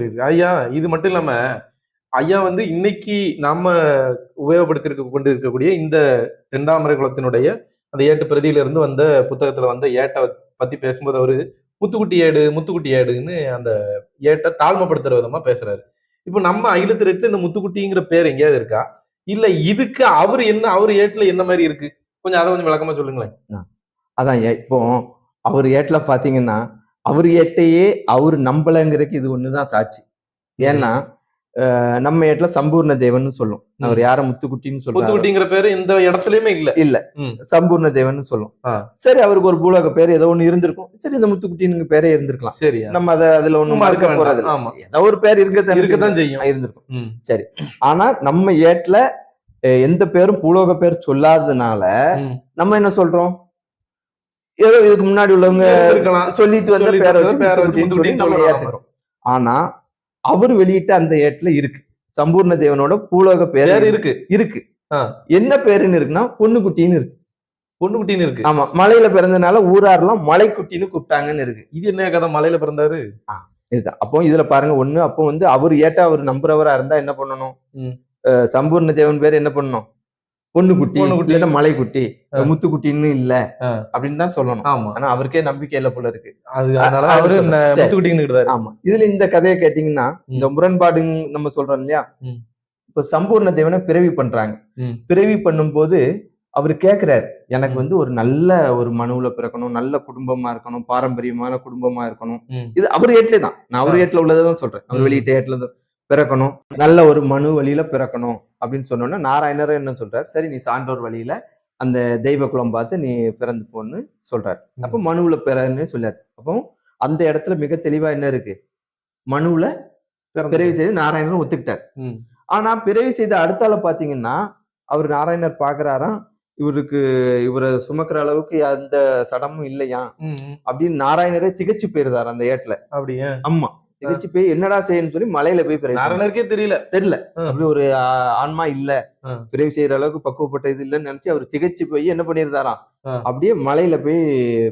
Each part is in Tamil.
சொல்லியிருக்கு ஐயா இது மட்டும் இல்லாம ஐயா வந்து இன்னைக்கு நாம உபயோகப்படுத்தி கொண்டு இருக்கக்கூடிய இந்த தென்தாமரை குளத்தினுடைய அந்த ஏட்டு பிரதியில இருந்து வந்த புத்தகத்துல வந்த ஏட்டை பத்தி பேசும்போது அவரு முத்துக்குட்டி ஏடு முத்துக்குட்டி ஏடுன்னு அந்த ஏட்டை தாழ்மைப்படுத்துற விதமா பேசுறாரு. இப்போ நம்ம அகில திரட்டுல இந்த முத்துக்குட்டிங்கிற பேர் எங்கேயாவது இருக்கா? இல்ல இதுக்கு அவர் என்ன அவர் ஏட்டுல என்ன மாதிரி இருக்கு? கொஞ்சம் அதை கொஞ்சம் விளக்கமா சொல்லுங்களேன். அதான் இப்போ அவர் ஏட்டில் பார்த்தீங்கன்னா அவர் ஏட்டையே அவர் நம்பலைங்கிறதுக்கு இது ஒண்ணுதான் சாட்சி. ஏன்னா நம்ம ஏட்ல சம்பூர்ண தேவன் சொல்லும். அவர் யார? முத்துக்குட்டின்னு சொல்றாரு. முத்துக்குட்டிங்கிற பேரு இந்த இடத்துலயுமே இல்ல. இல்ல. சம்பூர்ண தேவன் சொல்லும். சரி அவருக்கு ஒரு பூலோக பேர் ஏதோ ஒண்ணு இருந்திருக்கும். சரி இந்த முத்துக்குட்டின்னு பேரே இருந்திருக்கலாம். சரியா. நம்ம அத அதுல ஒண்ணு மறுக்க போறது ஏதோ ஒரு பேர் இருக்கத்தான் இருக்கத்தான் செய்யும். இருந்திருக்கும். ம். ஆனா நம்ம ஏட்ல எந்த பேரும் பூலோக பேர் சொல்லாததுனால. நம்ம என்ன சொல்றோம்? ஏதோ இதுக்கு முன்னாடி உள்ளவங்க சொல்லிட்டு வந்த பேரை சொல்லி ஏத்துக்கிறோம் ஆனா அவர் வெளியிட்ட அந்த ஏட்ல இருக்கு. சம்பூர்ண தேவனோட பூலோக பேர் இருக்கு. இருக்கு. என்ன பேருன்னு இருக்குன்னா பொண்ணுக்குட்டின்னு இருக்கு. பொண்ணுக்குட்டின்னு இருக்கு. ஆமா மலையில பிறந்தனால ஊராரெல்லாம் மலைக்குட்டின்னு கூப்பிட்டாங்கன்னு இருக்கு. இது என்ன கதை? மலையில பிறந்தாரு? இதுதான். அப்போ இதுல பாருங்க ஒண்ணு அப்போ வந்து அவர் ஏட்டா அவர் நம்புறவரா இருந்தா என்ன பண்ணணும்? சம்பூர்ண தேவன் பேர் என்ன பண்ணணும்? பொண்ணுக்குட்டி பொண்ணுக்குட்டி. இல்லைன்னா மலைக்குட்டி ஆ. முத்துக்குட்டின்னு இல்ல ஆ. அப்படின்னு தான் சொல்லணும் ஆமா ஆனா அவருக்கே நம்பிக்கை இல்ல போல இருக்கு அது அதனால அது அவரு. முத்துக்குட்டின்னு இருக்காரு ஆமா இதுல இந்த கதையை கேட்டீங்கன்னா இந்த முரண்பாடுன்னு நம்ம சொல்றோம் இல்லையா. இப்ப சம்பூர்ண தேவனை பிறவி பண்றாங்க. பிறவி பண்ணும்போது அவர் கேக்குறாரு எனக்கு. வந்து ஒரு நல்ல ஒரு மனுவுல பிறக்கணும் நல்ல குடும்பமா இருக்கணும் பாரம்பரியமான குடும்பமா இருக்கணும். இது அவர் ஏட்லே தான் நான் அவர். ஏட்ல உள்ளதான் சொல்றேன் அவர். வெளியிட்ட ஏட்ல தான் பிறக்கணும். நல்ல ஒரு மனு வழியில பிறக்கணும் அப்படின்னு சொன்னோன்னா நாராயணர் என்ன சொல்றாரு? சரி நீ சான்றோர் வழியில அந்த தெய்வ குலம் பார்த்து நீ பிறந்து போன்னு சொல்றாரு. அப்போ மனுவுல பிறன்னு சொல்லாரு அப்போ அந்த இடத்துல மிக தெளிவா என்ன இருக்கு? மனுவுல. பிறவி செய்து நாராயணன் ஒத்துக்கிட்டார். ஆனா பிறவி செய்த அடுத்தால பாத்தீங்கன்னா அவர் நாராயணர் பாக்குறாராம் இவருக்கு இவரை சுமக்கிற அளவுக்கு எந்த சடமும் இல்லையா. அப்படின்னு நாராயணரே திகச்சு போயிருந்தார் அந்த ஏட்ல அப்படியே? ஆமா. திகச்சு போய் என்னடா செய்யணும்னு சொல்லி மலையில போய். நாரணருக்கே தெரியல தெரியல. அப்படி ஒரு ஆன்மா இல்ல ஆ. பிறவி செய்யற அளவுக்கு பக்குவப்பட்ட இது இல்லைன்னு நினைச்சு அவர் திகச்சு போய் என்ன பண்ணியிருந்தாராம் ஆ. அப்படியே மலையில போய்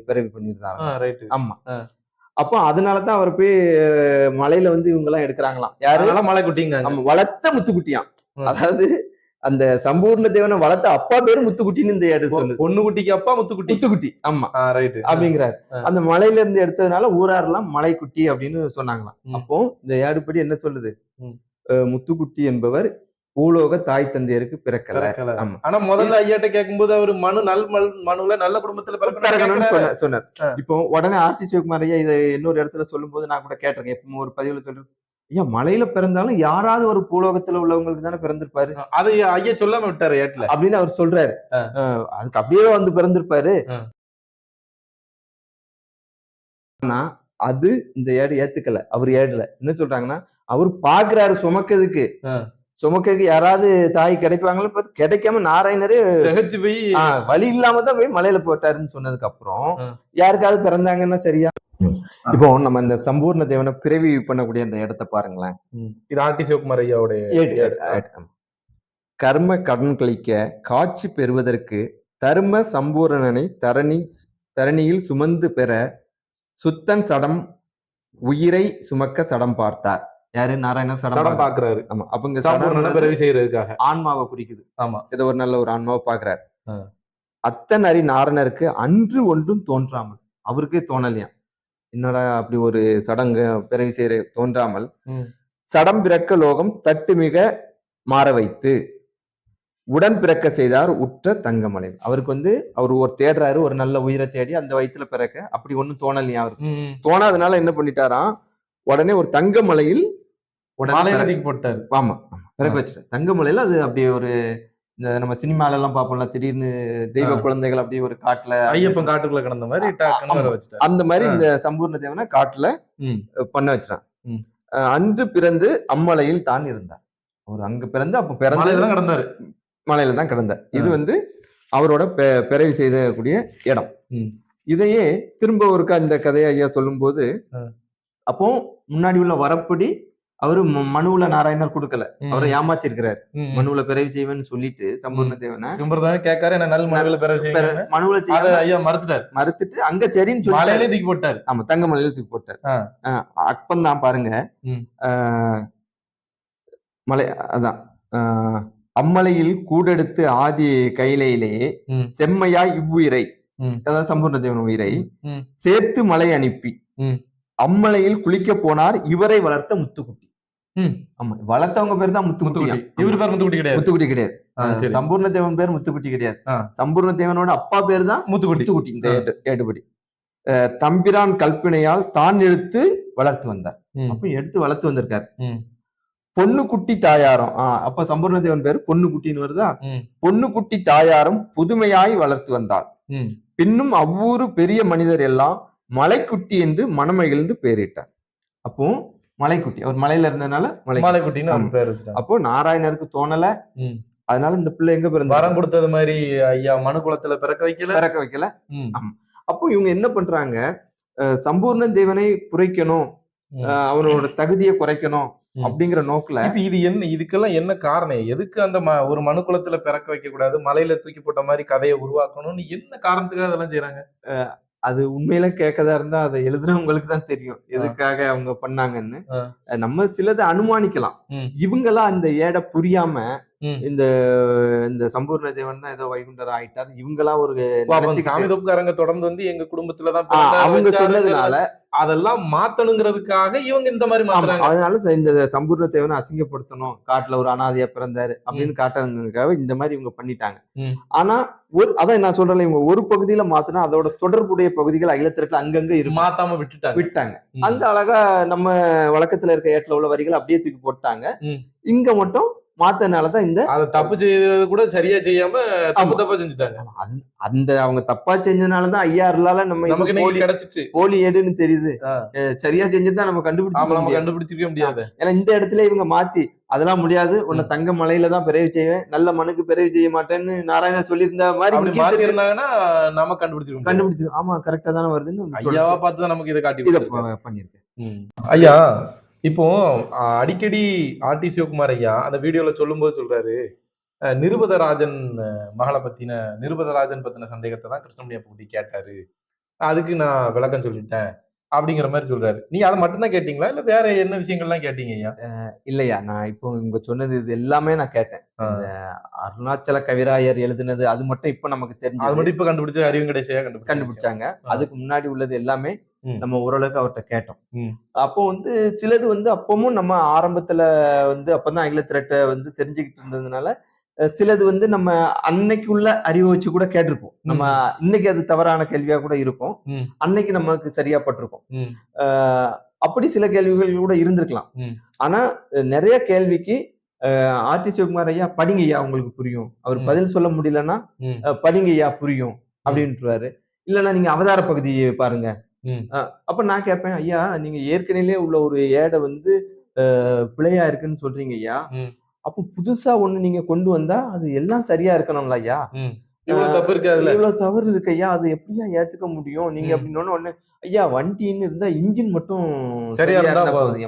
பிறவி பண்ணியிருந்தாராம் ஆமா. அப்போ அதனாலதான் அவர் போய் மலையில வந்து இவங்க எல்லாம் எடுக்கிறாங்களாம் யாரு மலை குட்டிங்க வளர்த்த முத்துக்குட்டியாம். அதாவது அந்த சம்பூர்ண தேவனை வளர்த்த அப்பா பேரு முத்துக்குட்டின்னு இந்த இடம் பொண்ணு குட்டிக்கு அப்பா முத்துக்குட்டி. முத்துக்குட்டி. ஆமா. ஆ, ரைட்டு அப்படிங்கிறாரு. அந்த மலையில இருந்து எடுத்ததுனால ஊராரெல்லாம் மலைக்குட்டி அப்படின்னு சொன்னாங்களாம். அப்போ இந்த ஏடுபடி என்ன சொல்லுது? முத்துக்குட்டி என்பவர் பூலோக தாய் தந்தையருக்கு பிறக்கல. ஆனா முதல்ல ஐயாட்ட கேட்கும்போது அவரு மனு நல் மனுல நல்ல குடும்பத்துல பிறக்கணும்னு பிறக்கணும்னு சொன்ன சொன்னார். இப்போ உடனே ஆர்த்தி சிவகுமார் ஐயா இதை இன்னொரு இடத்துல சொல்லும்போது நான் கூட கேட்டிருக்கேன். எப்பவும் ஒரு பதிவுல சொல்றேன் ஐயா மலையில பிறந்தாலும் யாராவது ஒரு பூலோகத்துல உள்ளவங்களுக்கு தானே பிறந்திருப்பாரு? அது ஐயா சொல்லாம விட்டாரு ஏட்ல அப்படின்னு அவர் சொல்றாரு. அதுக்கு அப்படியே வந்து பிறந்திருப்பாரு. ஆனா அது இந்த ஏடு ஏத்துக்கல. அவர் ஏடுல. என்ன சொல்றாங்கன்னா அவர் பாக்குறாரு சுமக்கிறதுக்கு. ஆ. சுமக்கிறதுக்கு யாராவது தாய் கிடைப்பாங்களோ பார்த்து கிடைக்காம நாராயணரே திகச்சு போய் வழி இல்லாம தான் போய் மலையில போட்டாருன்னு சொன்னதுக்கு அப்புறம். யாருக்காவது பிறந்தாங்கன்னா சரியா இப்போ நம்ம இந்த சம்பூர்ண தேவனை பிறவி பண்ணக்கூடிய அந்த இடத்த பாருங்களேன் இது ஆர்டி சிவகுமார் ஐயாவுடைய. கர்ம கடன் கழிக்க காட்சி பெறுவதற்கு தர்ம சம்பூரணனை தரணி தரணியில் சுமந்து பெற சுத்தன் சடம் உயிரை சுமக்க சடம் பார்த்தார் யாரு? நாராயணன் சடம். பாக்குறாரு ஆமா. அப்ப இங்க சடம் பிறவி செய்யறதுக்காக. ஆன்மாவை குறிக்குது. ஆமா. ஏதோ ஒரு நல்ல ஒரு ஆன்மாவை பாக்குறாரு. அத்தன் அறி நாரணருக்கு அன்று ஒன்றும் தோன்றாமல் அவருக்கே தோணலையாம் என்னடா அப்படி ஒரு சடங்கு பிறவி செய்ய தோன்றாமல். சடம் பிறக்க லோகம் தட்டு மிக மாற வைத்து உடன் பிறக்க செய்தார் உற்ற தங்கமலை. அவருக்கு வந்து அவர் ஒரு தேடுறாரு ஒரு நல்ல உயிரை தேடி அந்த வயித்துல பிறக்க. அப்படி ஒண்ணும் தோணலையா அவருக்கு. தோணாதனால என்ன பண்ணிட்டாராம்? உடனே ஒரு தங்கமலையில் உடனே போட்டாரு. ஆமா பிறக்க வச்சுட்டேன் தங்கமலையில அது அப்படியே ஒரு இந்த நம்ம சினிமால எல்லாம் பார்ப்போம்ல திடீர்னு தெய்வ. குழந்தைகள் அப்படியே ஒரு காட்டுல ஐயப்பன் காட்டுக்குள்ள கிடந்த மாதிரி. வச்சுட்டாரு. அந்த மாதிரி. இந்த சம்பூர்ண தேவனை காட்டுல பண்ண வச்சிட்டான். அன்று பிறந்து அம்மலையில் தான் இருந்தார். அவர் அங்க பிறந்து அப்ப பிறந்து தான் கிடந்தாரு. மலையில தான் கிடந்தார். இது வந்து அவரோட பெ- பிறவி செய்தக்கூடிய இடம். இதையே திரும்ப ஒருக்கா இந்த கதையை ஐயா சொல்லும்போது ஆ. அப்போ முன்னாடி உள்ள வரப்படி அவரு மனுவுல நாராயணர் கொடுக்கல. அவரை ஏமாத்திருக்கிறார் ம். மனுவுல பிறவி செய்வன் சொல்லிட்டு சம்பூர்ண தேவனை சிம்பரதான கேட்காரு என்ன நல் மனுவில பெற செய்யுங்க பிற- மனுவுல ஐயா மறுத்துட்டாரு மறுத்துட்டு அங்க சரின்னு சொல்லி மலையிலே தூக்கி போட்டாரு ஆமா தங்க மலையில தூக்கி போட்டார் ஆ. அப்பந்தான் பாருங்க மலை அதான் அம்மலையில் கூடெடுத்து ஆதி கையிலே ம். செம்மையாய் இவ்வுயிரை. அதாவது சம்பூர்ண தேவன் உயிரை. சேர்த்து மலை அனுப்பி. அம்மலையில் குளிக்க போனார் இவரை வளர்த்த முத்துக்குட்டி ம். ஆமா. வளர்த்தவங்க பேர் தான் முத்துக்குட்டி. இவரு பேர் முத்துக்குட்டி கிடையாது. முத்துக்குட்டி கிடையாது. சம்பூர்ண தேவன் பேர் முத்துக்குட்டி கிடையாது. சம்பூர்ண தேவனோட அப்பா பேர் தான் முத்துக்குட்டி. முத்துக்குட்டி. இந்த அஹ் தம்பிரான் கல்பனையால் தான் எடுத்து வளர்த்து வந்தார். அப்ப எடுத்து வளர்த்து வந்திருக்காரு. ம். பொண்ணு குட்டி தாயாரம். ஆஹ் அப்ப சம்பூர்ண தேவன் பேர் பொண்ணு குட்டின்னு வருதா. பொண்ணு குட்டி தாயாரும் புதுமையாய் வளர்த்து வந்தார். பின்னும் அவ்வூரு பெரிய மனிதர் எல்லாம் மலைக்குட்டி என்று மனமகிழ்ந்து பெயரிட்டார் அப்போ மலைக்குட்டி. அவர் மலையில இருந்ததுனால மலை மாலைக்குட்டின்னு அப்போ நாராயணருக்கு தோணல. அதனால இந்த பிள்ளை எங்க பிறந்த வரம் கொடுத்தது மாதிரி ஐயா மனு குலத்துல பிறக்க வைக்கல? பிறக்க வைக்கல. அப்போ இவங்க என்ன பண்றாங்க? சம்பூர்ண தேவனை குறைக்கணும். அவனோட தகுதியை குறைக்கணும். அப்படிங்கிற நோக்குல இப்ப இது என்ன இதுக்கெல்லாம் என்ன காரணம்? எதுக்கு அந்த ஒரு மனு குலத்துல பிறக்க வைக்க கூடாது மலையில தூக்கி போட்ட மாதிரி கதையை உருவாக்கணும்னு என்ன காரணத்துக்காக அதெல்லாம் செய்யறாங்க அது உண்மையில கேட்கதா இருந்தா அதை எழுதுனவங்களுக்கு தான் தெரியும் எதுக்காக அவங்க பண்ணாங்கன்னு நம்ம சிலதை அனுமானிக்கலாம். இவங்கெல்லாம் அந்த ஏட புரியாம. இந்த இந்த சம்பூர்ண தேவன் தான் ஏதோ வைகுண்டர் ஆயிட்டாரு. இவங்கெல்லாம் ஒரு அப்ப அந்த நினைச்சுக்கிட்டு- சாமி தொப்புக்காரங்க தொடர்ந்து வந்து எங்க குடும்பத்துலதான் அவங்க சொன்னதுனால அதெல்லாம் மாத்தணுங்கிறதுக்காக இவங்க இந்த மாதிரி மாத்துறாங்க. அதனால இந்த சம்பூர்ண தேவனை அசிங்கப்படுத்தணும் காட்டுல ஒரு அனாதையா பிறந்தாரு அப்படின்னு காட்டுறதுக்காக இந்த மாதிரி இவங்க பண்ணிட்டாங்க. ஆனா ஒரு அதான் நான் சொல்றேன் இவங்க ஒரு பகுதியில மாத்தினா அதோட தொடர்புடைய பகுதிகள் அகிலத்திற்கு அங்கங்க இருக்கு. மாத்தாம விட்டுட்டாங்க. விட்டாங்க. அங்க அழகா நம்ம வழக்கத்துல இருக்க ஏட்ல உள்ள வரிகள் அப்படியே தூக்கி போட்டாங்க. இங்க மட்டும் மாத்தனாலதான் இந்த அத தப்பு செய்யறது கூட சரியா செய்யாம தப்பு. தப்பா செஞ்சுட்டாங்க. அந்த- அவங்க தப்பா செஞ்சதுனாலதான் ஐயா இருந்தால நம்ம நமக்கு கிடைச்சிச்சு. போலி ஏடுன்னு தெரியுது. சரியா செஞ்சிருந்தா நம்ம கண்டுபிடிச்சு நம்ம கண்டுபிடிச்சிருக்க முடியாது. ஏன்னா இந்த இடத்துல இவங்க மாத்தி அதெல்லாம் முடியாது. உன்னை தங்க மலையில தான் பிறவி செய்வேன். நல்ல மனுக்கு பிறவி செய்ய மாட்டேன்னு நாராயணன் சொல்லியிருந்த மாதிரி இருந்தாங்கன்னா நம்ம கண்டுபிடிச்சிருக்க முடியாது. கண்டுபிடிச்சு ஆமா கரெக்டா தானே வருதுன்னு ஐயாவா பார்த்து தான் நமக்கு இதை காட்டி இதை ம். ஐயா. இப்போ அடிக்கடி ஆர்டி சிவகுமார் ஐயா அந்த வீடியோல சொல்லும்போது சொல்றாரு நிருபதராஜன் மகளை பத்தின நிருபதராஜன் பத்தின சந்தேகத்தை தான் கிருஷ்ணமணி அப்படி கேட்டாரு. அதுக்கு நான் விளக்கம் சொல்லிட்டேன் அப்படிங்கிற மாதிரி சொல்றாரு. நீங்க அதை மட்டும்தான் கேட்டீங்களா? இல்ல வேற என்ன விஷயங்கள்லாம் கேட்டீங்க ஐயா? இல்லையா. நான் இப்போ இவங்க சொன்னது இது எல்லாமே நான் கேட்டேன். அருணாச்சல கவிராயர் எழுதுனது அது மட்டும் இப்ப நமக்கு அது தெரிஞ்சது மட்டும் இப்ப கண்டுபிடிச்ச அறிவு கடைசியா கண்டுபிடிச்சாங்க. அதுக்கு முன்னாடி உள்ளது எல்லாமே. நம்ம ஓரளவுக்கு அவர்கிட்ட கேட்டோம். அப்போ வந்து சிலது வந்து அப்பவும் நம்ம ஆரம்பத்துல வந்து அப்பதான் ஆங்கில திரட்டை வந்து தெரிஞ்சுக்கிட்டு இருந்ததுனால சிலது வந்து நம்ம அன்னைக்கு உள்ள அறிவை வச்சு கூட கேட்டிருப்போம். நம்ம இன்னைக்கு அது தவறான கேள்வியா கூட இருக்கும். அன்னைக்கு நமக்கு சரியா பட்டிருக்கும். அப்படி சில கேள்விகள் கூட இருந்திருக்கலாம். ஆனா நிறைய கேள்விக்கு ஆர்டி சிவகுமார் ஐயா படிங்க ஐயா உங்களுக்கு புரியும். அவர். பதில் சொல்ல முடியலன்னா படிங்க ஐயா புரியும். அப்படின்ட்டுருவாரு இல்லைன்னா நீங்க அவதார பகுதியை பாருங்க. அப்ப நான் கேட்பேன் ஐயா நீங்க ஏற்கனவே உள்ள ஒரு ஏடை வந்து பிழையா இருக்குன்னு சொல்றீங்க ஐயா. அப்போ புதுசா ஒண்ணு நீங்க கொண்டு வந்தா அது எல்லாம் சரியா இருக்கணும்ல ஐயா. இவ்வளவு தப்பு தவறு இருக்கு ஐயா அது எப்படியா ஏத்துக்க முடியும் நீங்க. அப்படின்னு உடனே ஐயா வண்டின்னு இருந்தா இன்ஜின் மட்டும் சரியா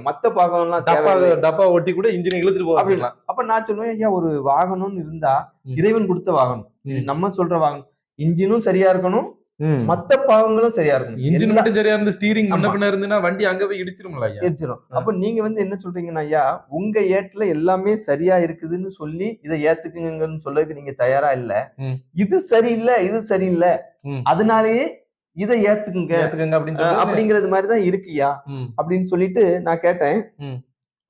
மத்த டப்பா தேவையில்லை டப்பா ஒட்டி கூட இன்ஜினை இழுத்துட்டு போகலாம் அப்ப நான் சொல்லுவேன் ஐயா ஒரு வாகனம்னு இருந்தா. இறைவன் கொடுத்த வாகனம். நம்ம சொல்ற வாகனம் இன்ஜினும் சரியா இருக்கணும். மத்த பாகங்களும் சரியா இருக்கணும் இன்ஜின் மட்டும் சரியா இருந்து ஸ்டீரிங் முன்ன. பின்ன இருந்துன்னா வண்டி அங்க போய் இடிச்சிரும்ல ஐயா எரிச்சிரும் ஆ. அப்ப நீங்க வந்து என்ன சொல்றீங்கன்னா ஐயா உங்க ஏட்டுல எல்லாமே சரியா இருக்குதுன்னு சொல்லி இதை ஏத்துக்குங்கன்னு சொல்லதுக்கு நீங்க தயாரா இல்ல. இது சரியில்லை இது சரியில்லை. அதனாலேயே இதை ஏத்துக்குங்க ஏத்துக்கங்க அப்படின்னு அப்படிங்கிறது மாதிரிதான் இருக்குயா. அப்படின்னு சொல்லிட்டு நான் கேட்டேன்.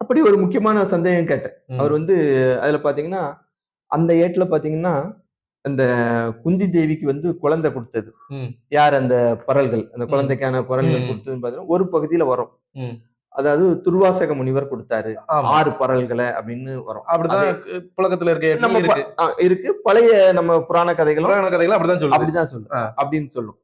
அப்படி ஒரு முக்கியமான சந்தேகம் கேட்டேன். அவர் வந்து அதுல பாத்தீங்கன்னா அந்த ஏட்டுல பாத்தீங்கன்னா அந்த குந்தி தேவிக்கு வந்து குழந்தை கொடுத்தது. யார் அந்த பரல்கள்? அந்த குழந்தைக்கான பரல்கள். கொடுத்ததுன்னு பாத்தீங்கன்னா ஒரு பகுதியில வரும். அதாவது துர்வாசக முனிவர் கொடுத்தாரு. ஆறு பரல்களை அப்படின்னு வரும். அப்படிதான் புழக்கத்துல இருக்க நம்ம இருக்கு. பழைய நம்ம புராண கதைகளும் புராண கதைகள் அப்படிதான் சொல்லுது. அப்படிதான் சொல்லும். அப்படின்னு சொல்லும்.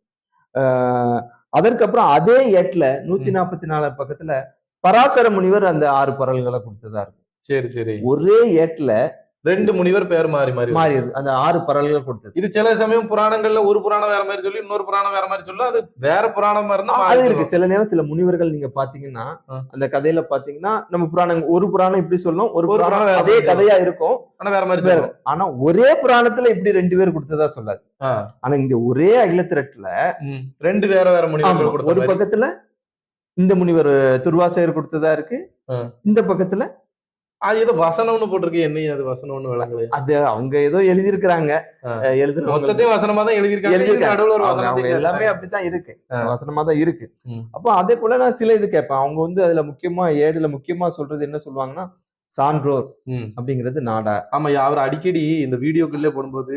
ஆஹ் அதற்கப்புறம் அதே ஏட்ல நூத்தி நாற்பத்தி நாலு பக்கத்துல பராசர முனிவர் அந்த ஆறு பரல்களை கொடுத்ததா இருக்கும். சரி சரி. ஒரே ஏட்ல ரெண்டு முனிவர் பேர் மாறி மாறி. மாறிடுது அந்த ஆறு பரல்கள் கொடுத்தது இது சில சமயம் புராணங்கள்ல ஒரு புராணம் வேற மாதிரி சொல்லி இன்னொரு புராணம் வேற மாதிரி சொல்லி அது வேற புராணமா இருந்தா அது. இருக்கு சில நேரம் சில முனிவர்கள் நீங்க பாத்தீங்கன்னா. அந்த கதையில பாத்தீங்கன்னா நம்ம புராணம் ஒரு புராணம் இப்படி சொல்லும் ஒரு புராணம் அதே கதையா இருக்கும் ஆனா வேற மாதிரி வேற. ஆனா ஒரே புராணத்துல இப்படி ரெண்டு பேர் கொடுத்ததா சொல்லாது. ஆனா இந்த ஒரே அகிலத்திரட்டுல. ரெண்டு வேற வேற முனிவர்கள் கொடுத்த ஒரு. பக்கத்துல இந்த முனிவர் திருவாசகர் கொடுத்ததா இருக்கு. இந்த பக்கத்துல அது ஏதோ வசனம்னு போட்டிருக்கு. என்னையும் அது வசனம்னு விளங்குது அது அவங்க ஏதோ எழுதியிருக்கிறாங்க. எழுதுறவங்க மொத்தத்தையும் வசனமா தான் எழுதியிருக்காங்க. எழுதியிருக்காங்க. எல்லாமே அப்படித்தான் இருக்கு. வசனமா தான் இருக்கு. அப்போ அதே போல நான் சில இது கேட்பேன். அவங்க வந்து அதுல முக்கியமா ஏடுல முக்கியமா சொல்றது என்ன சொல்லுவாங்கன்னா சான்றோர். அப்படிங்கிறது நாடா. ஆமா அவர் அடிக்கடி இந்த வீடியோக்குள்ளே போடும்போது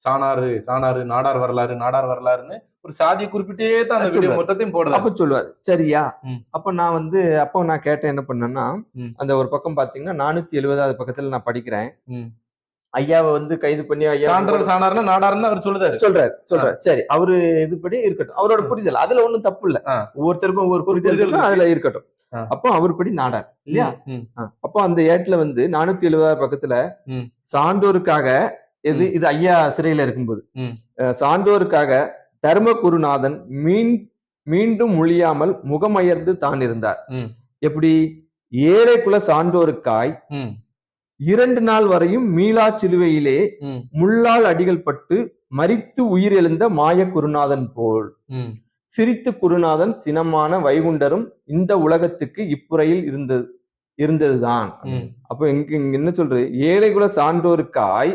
சாணாறு சாணாறு நாடார் வரலாறு நாடார் வரலாறுன்னு ஒரு சாதியை குறிப்பிட்டே தான் அந்த. மொத்தத்தையும் போடுறாரு. அப்ப சொல்லுவார். சரியா. அப்ப நான் வந்து அப்போ நான் கேட்டேன் என்ன பண்ணேன்னா. அந்த ஒரு பக்கம் பாத்தீங்கன்னா நானூத்தி எழுபதாவது பக்கத்துல நான் படிக்கிறேன். ஐயாவை வந்து கைது பண்ணி ஐயா சான்றர் சாணார்னா நாடார்னு அவர் சொல்லுதாரு சொல்றாரு சொல்றாரு. சரி அவரு இதுபடி இருக்கட்டும். அவரோட புரிதல். அதுல ஒண்ணும் தப்பு இல்ல. ஒவ்வொருத்தருக்கும் ஒவ்வொரு புரிதல் அதுல இருக்கட்டும். அப்போ அவர் படி நாடார் இல்லையா. அப்போ அந்த ஏட்டுல வந்து நானூத்தி எழுபதாவது பக்கத்துல. சான்றோருக்காக எது இது ஐயா சிறையில இருக்கும்போது சான்றோருக்காக தர்ம குருநாதன் மீன் மீண்டும் மொழியாமல் முகமயர்ந்து தான் இருந்தார். எப்படி ஏழை குல சான்றோருக்காய். இரண்டு நாள் வரையும் மீளா சிலுவையிலே. முள்ளால் அடிகள் பட்டு மரித்து உயிர் எழுந்த மாய குருநாதன் போல். சிரித்து குருநாதன் சினமான வைகுண்டரும் இந்த உலகத்துக்கு இப்புறையில் இருந்தது இருந்ததுதான். அப்ப இங்க இங்க என்ன சொல்றது ஏழை குல சான்றோருக்காய்.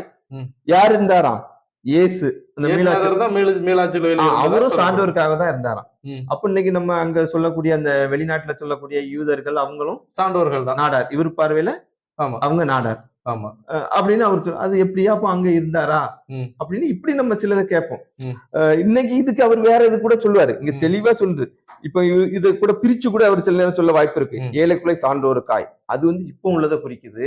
யார் இருந்தாராம் இயேசு அந்த எழுதியவர் அவரும். சான்றோருக்காக தான் இருந்தாராம். அப்ப இன்னைக்கு நம்ம அங்க சொல்லக்கூடிய அந்த வெளிநாட்டுல சொல்லக்கூடிய யூதர்கள் அவங்களும் சான்றோர்கள் தான். நாடார். இவர் பார்வையில ஆமா. அவங்க நாடார். ஆமா. அப்படின்னு அவர் சொல் அது எப்படியா அப்ப அங்க இருந்தாரா. அப்படின்னு இப்படி நம்ம சிலதை கேட்போம். இன்னைக்கு இதுக்கு அவர் வேற இது கூட சொல்லுவாரு. இங்க. தெளிவா சொல்லுது இப்ப இது கூட பிரிச்சு கூட அவர் சில நேரம் சொல்ல வாய்ப்பு இருக்கு. ஏழைக்குலை சான்றோருக்காய். அது வந்து இப்ப உள்ளதை குறிக்குது.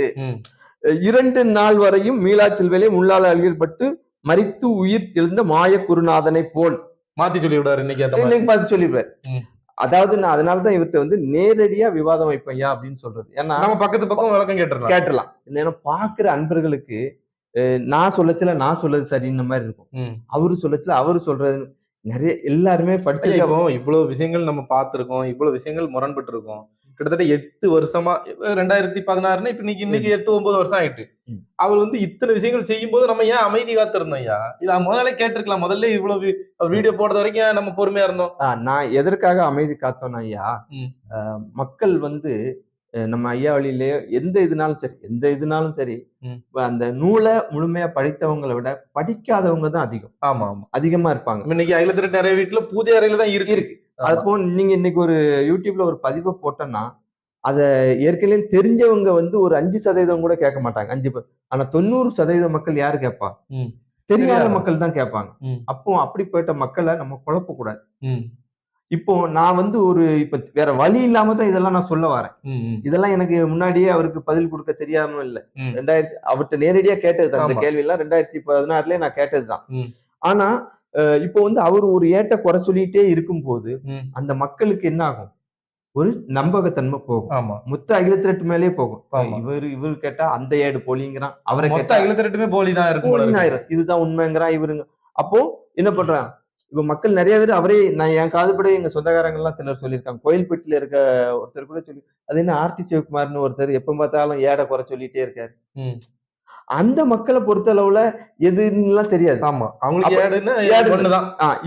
இரண்டு நாள் வரையும் மீளாச்சல் வேலை முள்ளால் அழியப்பட்டு மரித்து உயிர் எழுந்த மாய குருநாதனை போல். மாத்தி சொல்லி விடாரு இன்னைக்கு பார்த்து சொல்லிடுவார். அதாவது நான் அதனாலதான் இவர்கிட்ட வந்து நேரடியா விவாதம் வைப்பையா அப்படின்னு சொல்றது. ஏன்னா நம்ம பக்கத்து பக்கம் விளக்கம் கேட்டுடலாம் இல்லைன்னா பாக்குற அன்பர்களுக்கு நான் சொல்லச்சுல நான் சொல்லது சரின்ற மாதிரி இருக்கும். அவரு சொல்லச்சுல அவரு சொல்றது. நிறைய எல்லாருமே ஐயா, படிச்சிருக்க இப்போ இவ்வளவு விஷயங்கள் நம்ம பார்த்திருக்கோம். இவ்வளவு விஷயங்கள் முரண்பட்டு இருக்கோம் கிட்டத்தட்ட எட்டு வருஷமா ரெண்டாயிரத்தி பதினாறுனா இப்ப இன்னைக்கு இன்னைக்கு எட்டு ஒன்பது வருஷம் ஆயிட்டு. அவர் வந்து இத்தனை விஷயங்கள் செய்யும் போது நம்ம ஏன் அமைதி காத்திருந்தோம் ஐயா? இதை முதல்ல கேட்டிருக்கலாம். முதல்ல இவ்வளவு வீடியோ போடுறது வரைக்கும் நம்ம பொறுமையா இருந்தோம். நான் எதற்காக அமைதி காத்தோம் ஐயா மக்கள் வந்து நம்ம ஐயா வழியிலே எந்த இதுனாலும் சரி எந்த இதுனாலும் சரி அந்த நூலை முழுமையா படித்தவங்களை விட படிக்காதவங்க தான் அதிகம். ஆமா ஆமா. அதிகமா இருப்பாங்க. இன்னைக்கு அகிலத்திர நிறைய வீட்டுல பூஜை அறையில தான் இருக்கு. இருக்கு. அப்போ நீங்க இன்னைக்கு ஒரு யூடியூப்ல ஒரு பதிவை போட்டோம்னா அத ஏற்கனவே தெரிஞ்சவங்க வந்து ஒரு அஞ்சு சதவீதம் கூட கேட்க மாட்டாங்க அஞ்சு ஆனா தொண்ணூறு சதவீத மக்கள் யாரு கேட்பா. தெரியாத. மக்கள் தான் கேட்பாங்க. அப்போ அப்படிப்பட்ட மக்களை நம்ம குழப்ப கூடாது. இப்போ நான் வந்து ஒரு இப்ப வேற வழி இல்லாம தான் இதெல்லாம் நான் சொல்ல வரேன். இதெல்லாம் எனக்கு முன்னாடியே அவருக்கு பதில் கொடுக்க தெரியாம இல்ல. ரெண்டாயிரத்தி அவர்கிட்ட நேரடியா கேட்டது தான் ஆமா. கேள்வி எல்லாம் ரெண்டாயிரத்தி பதினாறுலயே நான் கேட்டதுதான். ஆனா இப்போ வந்து அவர் ஒரு ஏட்ட குறை சொல்லிட்டே இருக்கும்போது. அந்த மக்களுக்கு என்ன ஆகும் ஒரு நம்பகத்தன்மை போகும். ஆமா. மொத்த அகிலத்திரட்டு மேலே போகும். இவர் இவர் கேட்டா அந்த ஏடு போலிங்கிறான். அவரை கேட்டா அகிலத்திரட்டுமே போலி தான் இருக்கும் இதுதான் உண்மைங்கிறான் இவருங்க. அப்போ என்ன பண்றான்? இப்ப மக்கள் நிறைய பேர் அவரே நான் என் காதுபடி எங்க சொந்தக்காரங்க எல்லாம் சிலர் சொல்லியிருக்காங்க. கோயில்பட்டியில இருக்க ஒருத்தர் கூட சொல்லி அது என்ன ஆர்டி சிவகுமார்னு ஒருத்தர் எப்ப பார்த்தாலும் ஏட குறை சொல்லிட்டே இருக்காரு. அந்த மக்களை பொறுத்த அளவுல எதுன்னுலாம் தெரியாது. ஆமா. அவங்களுக்கு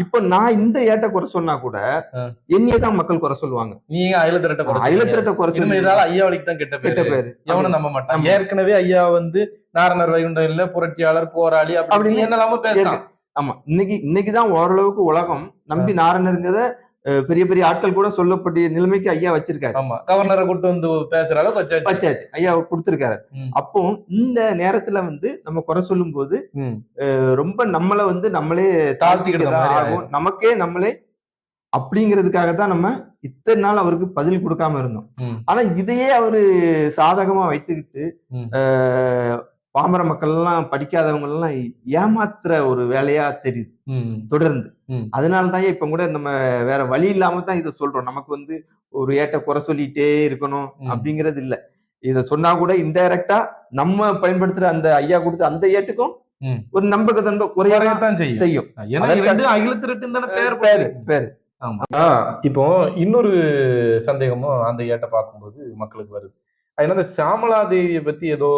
இப்ப நான் இந்த ஏட்ட குறை சொன்னா கூட ஆ. என்னையே தான் மக்கள் குறை சொல்லுவாங்க. நீங்க அகிலத்திரட்ட குறை அகிலத்திரட்ட குறை இனிமே சொல்லி இதால ஐயா வழிக்கு தான் கெட்ட கெட்ட பேரு. எவனும் நம்ப மாட்டான். ஏற்கனவே ஐயா வந்து நாரணர் வைகுண்டம் இல்ல புரட்சியாளர் போராளி அப்படி அப்படின்னு என்னலாம பேசலாம் ஆமா. இன்னைக்கு இன்னைக்குதான் ஓரளவுக்கு உலகம் நம்பி நாரணருங்கிறத பெரிய பெரிய ஆட்கள் கூட சொல்லப்பட்ட நிலைமைக்கு ஐயா வச்சிருக்காரு. ஆமா. கவர்னரை கூட்டு வந்து பேசுற அளவுக்கு வச்சாச்சு. ஐயா கொடுத்திருக்காரு. அப்போ இந்த நேரத்துல வந்து நம்ம குறை சொல்லும் போது ரொம்ப நம்மளை வந்து நம்மளே ஆகும். நமக்கே நம்மளே அப்படிங்கிறதுக்காக தான் நம்ம இத்தனை நாள் அவருக்கு பதில் கொடுக்காம இருந்தோம். ஆனா இதையே அவரு சாதகமா வைத்துக்கிட்டு பாமர மக்கள் எல்லாம் படிக்காதவங்க எல்லாம் ஏமாத்துற ஒரு வேலையா தெரியுது. ம். தொடர்ந்து. ம். அதனால தான் இப்ப கூட நம்ம வேற வழி இல்லாம தான் இதை சொல்றோம். நமக்கு வந்து ஒரு ஏட்ட குறை சொல்லிட்டே இருக்கணும். அப்படிங்கிறது இல்ல. இத சொன்னா கூட இன்டைரக்டா நம்ம பயன்படுத்துற அந்த ஐயா கொடுத்த அந்த ஏட்டுக்கும். ஒரு நம்பகத்தன்மை குறையதான் செய்யும். செய்யும். பேர் பேரு ஆமா. இப்போ இன்னொரு சந்தேகமும் அந்த ஏட்டை பார்க்கும்போது மக்களுக்கு வருது. அது அந்த சாமலா தேவியை பத்தி ஏதோ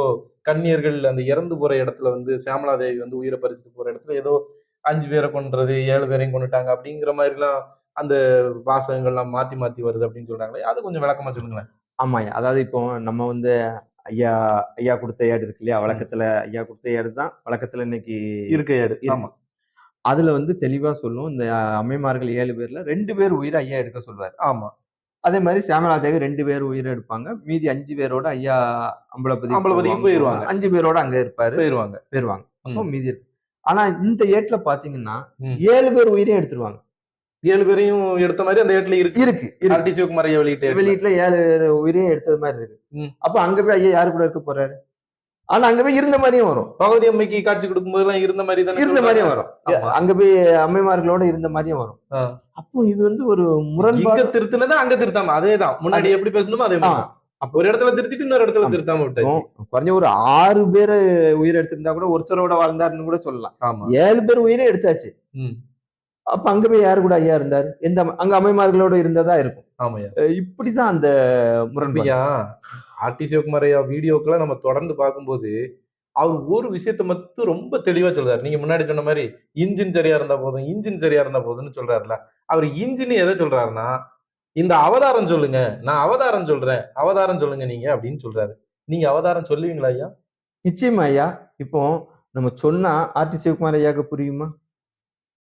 கன்னியர்கள் அந்த இறந்து போற இடத்துல வந்து சாமலா தேவி வந்து உயிரை பறிச்சுட்டு போற இடத்துல ஏதோ அஞ்சு பேரை கொன்றது ஏழு பேரையும் கொண்டுட்டாங்க அப்படிங்கிற மாதிரிலாம் அந்த வாசகங்கள்லாம் மாத்தி மாத்தி வருது அப்படின்னு சொல்றாங்களே அது கொஞ்சம் விளக்கமா சொல்லுங்களேன். ஆமாய்யா. அதாவது இப்போ நம்ம வந்து ஐயா ஐயா கொடுத்த ஏடு இருக்கு இல்லையா? வழக்கத்துல ஐயா கொடுத்த ஏடு தான் வழக்கத்துல இன்னைக்கு இருக்க ஏடு. ஆமா. அதுல வந்து தெளிவா சொல்லும் இந்த அம்மைமார்கள் ஏழு பேர்ல ரெண்டு பேர் உயிரை ஐயா எடுக்க சொல்வார். ஆமா. அதே மாதிரி சியாமலா தேவி ரெண்டு பேர் உயிரை எடுப்பாங்க. மீதி அஞ்சு பேரோட ஐயா அம்பலப்பதி அம்பலப்பதிக்கு போயிருவாங்க. அஞ்சு பேரோட அங்க இருப்பாரு. போயிருவாங்க. போயிருவாங்க. அப்போ. மீதி இருக்கு. ஆனா இந்த ஏட்ல பாத்தீங்கன்னா. ஏழு பேர் உயிரையும் எடுத்துருவாங்க. ஏழு பேரையும் எடுத்த மாதிரி அந்த ஏட்டுல இருக்கு. இருக்கு ஆர்டி சிவகுமார் வெளியிட்ட. வெளியிட்டுல ஏழு உயிரையும் எடுத்தது மாதிரி இருக்கு. அப்ப அங்க போய் ஐயா யாரு கூட இருக்க போறாரு? ஆனா அங்க போய் இருந்த மாதிரியும் வரும் பகவதி அம்மைக்கு காட்சி கொடுக்கும் போதெல்லாம் இருந்த மாதிரி தானே இருந்த? மாதிரியும் வரும். அங்க போய் அம்மைமார்களோட இருந்த மாதிரியும் வரும். அப்போ இது வந்து ஒரு முரண்பாடு திருத்தினதா அங்க திருத்தாம அதேதான் முன்னாடி எப்படி பேசணுமோ அதே. அப்ப ஒரு இடத்துல திருத்திட்டு இன்னொரு இடத்துல. திருத்தாம விட்டாச்சு இப்போ குறைஞ்ச ஒரு ஆறு பேர் உயிர் எடுத்திருந்தா கூட ஒருத்தரோட வாழ்ந்தாருன்னு கூட சொல்லலாம் ஏழு பேர் உயிரே எடுத்தாச்சு. அப்ப அங்க போய் யாரு கூட ஐயா இருந்தாரு? எந்த அங்க அம்மைமார்களோட இருந்ததா இருக்கும். ஆமாய்யா. அஹ் இப்படிதான் அந்த முரண்பாடு. ஐயா ஆர்டி சிவகுமார் ஐயா வீடியோக்களை நம்ம தொடர்ந்து பார்க்கும்போது அவர் ஒரு விஷயத்த மட்டும் ரொம்ப தெளிவா சொல்றாரு. நீங்க முன்னாடி சொன்ன மாதிரி இன்ஜின் சரியா இருந்தா போதும் இன்ஜின் சரியா இருந்தா போதும்னு சொல்றாருல அவர் இன்ஜின் எதை சொல்றாருன்னா இந்த அவதாரம் சொல்லுங்க நான் அவதாரம் சொல்றேன் அவதாரம் சொல்லுங்க நீங்க அப்படின்னு சொல்றாரு. நீங்க அவதாரம் சொல்லுவீங்களா ஐயா? நிச்சயமா ஐயா. இப்போ நம்ம சொன்னா ஆர்டி சிவகுமார் ஐயாவுக்கு புரியுமா?